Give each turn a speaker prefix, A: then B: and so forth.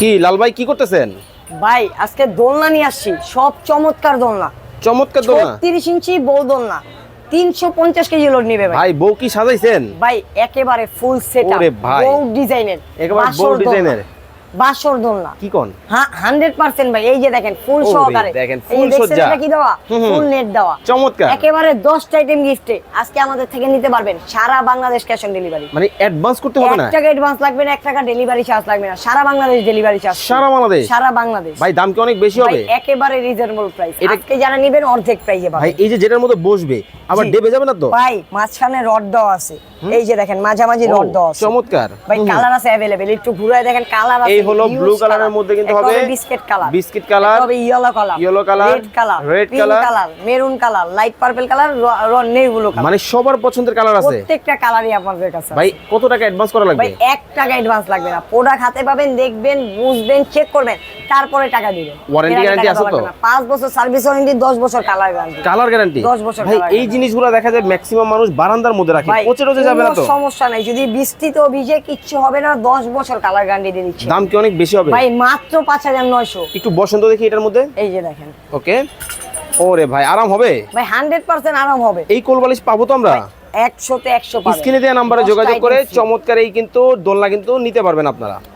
A: কি লাল ভাই কি করতেছেন?
B: ভাই আজকে দোলনা নিয়ে আসছি। সব চমৎকার দোলনা।
A: চমৎকার দোলনা?
B: তিরিশ ইঞ্চি বউ দোলনা। তিনশো পঞ্চাশ কেজি লোড নিবে ভাই।
A: ভাই বউ কি সাজাইছেন?
B: ভাই একেবারে ফুল সেট
A: ওরে ভাই।
B: বউ ডিজাইনের
A: একেবারে বউ ডিজাইনের।
B: বাসর দোলনা
A: কি কোন?
B: হান্ড্রেড পার্সেন্ট ভাই এই যে দেখেন ফুল সহকারে।
A: দেখেন,
B: দেখছেন
A: সজ্জা।
B: কি দেওয়া। ফুল নেট দেওয়া।
A: চমৎকার।
B: একেবারে দশটা আইটেম গিফটে আজকে আমাদের থেকে নিতে পারবেন সারা বাংলাদেশ ক্যাশ অন ডেলিভারি
A: মানে অ্যাডভান্স করতে হবে না?
B: এক টাকা অ্যাডভান্স লাগবে না এক টাকা ডেলিভারি চার্জ লাগবে না। সারা বাংলাদেশ ডেলিভারি চার্জ
A: সারা বাংলাদেশ?
B: সারা বাংলাদেশ।
A: ভাই দাম কি অনেক বেশি হবে?
B: একেবারে রিজনেবল প্রাইস আজকে যারা নেবেন অর্ধেক প্রাইসে
A: ভাই এই যে যেটার মধ্যে বসবে আবার
B: জি।
A: ডেবে যাবে না তো
B: ভাই মাঝখানে রড দেওয়া আছে এই যে দেখেন মাঝামাঝি
A: ও,
B: রড দেওয়া আছে
A: চমৎকার
B: ভাই
A: হুম, হুম।
B: কালার আছে अवेलेबल একটু ঘুরায় দেখেন কালার আছে
A: এই হলো ব্লু কালারের মধ্যে কিন্তু হবে
B: বিস্কিট কালার
A: বিস্কিট কালার
B: হবে yellow colour
A: Yellow color,
B: red colour
A: red
B: pink
A: color,
B: colour maroon colour light purple colour navy blue colour
A: মানে সবার পছন্দের কালার আছে
B: প্রত্যেকটা কালারই আপনাদের কাছে
A: ভাই
B: আছে।
A: কত টাকা অ্যাডভান্স করা লাগবে
B: ভাই এক টাকা অ্যাডভান্স লাগবে না প্রোডাক্ট হাতে পাবেন দেখবেন বুঝবেন চেক করবেন তারপরে টাকা দিবেন
A: guarantee
B: টাকা
A: আছে তো?
B: লাগবে না। পাঁচ বছর সার্ভিস ওয়ারেন্টি দশ বছর কালার গ্যারান্টি
A: কালার গ্যারান্টি
B: 10 বছর
A: ভাই এই। জিনিসগুলো দেখা যায় ম্যাক্সিমাম মানুষ বারান্দার মধ্যে রাখে। পচে টচে যাবে না তো?
B: সমস্যা নাই। যদি বৃষ্টিতেও ভিজে কিচ্ছু হবে না দশ বছর কালার গ্যারান্টি দিয়ে দিচ্ছে।
A: দাম কি অনেক বেশি হবে?
B: ভাই মাত্র পাঁচ হাজার নয়শো।
A: একটু বসন্ত দেখি এটার মধ্যে।
B: এই যে দেখেন।
A: ওকে। ওরে ভাই আরাম হবে?
B: ভাই হান্ড্রেড পার্সেন্ট আরাম হবে।
A: এই কোলবালিশ পাবো তো আমরা?
B: একশোতে একশো।
A: স্ক্রিনে দেওয়া নাম্বারে যোগাযোগ করে চমৎকার এই কিন্তু দোলনা কিন্তু নিতে পারবেন আপনারা।